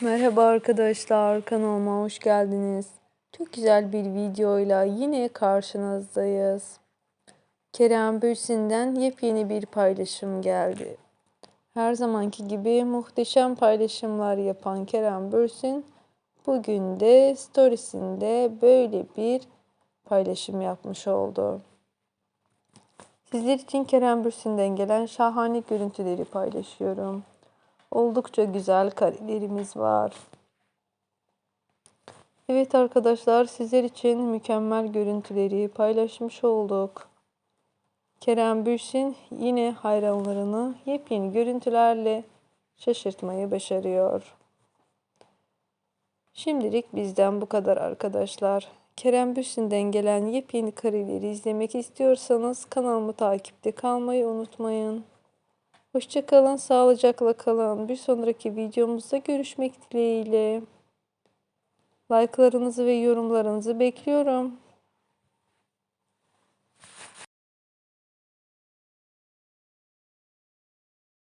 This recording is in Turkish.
Merhaba arkadaşlar, kanalıma hoş geldiniz. Çok güzel bir videoyla yine karşınızdayız. Kerem Bürsin'den yepyeni bir paylaşım geldi. Her zamanki gibi muhteşem paylaşımlar yapan Kerem Bürsin, bugün de storiesinde böyle bir paylaşım yapmış oldu. Sizler için Kerem Bürsin'den gelen şahane görüntüleri paylaşıyorum. Oldukça güzel karelerimiz var. Evet arkadaşlar sizler için mükemmel görüntüleri paylaşmış olduk. Kerem Bürsin yine hayranlarını yepyeni görüntülerle şaşırtmayı başarıyor. Şimdilik bizden bu kadar arkadaşlar. Kerem Bürsin'den gelen yepyeni kareleri izlemek istiyorsanız kanalımı takipte kalmayı unutmayın. Hoşçakalın, sağlıcakla kalın. Bir sonraki videomuzda görüşmek dileğiyle. Like'larınızı ve yorumlarınızı bekliyorum.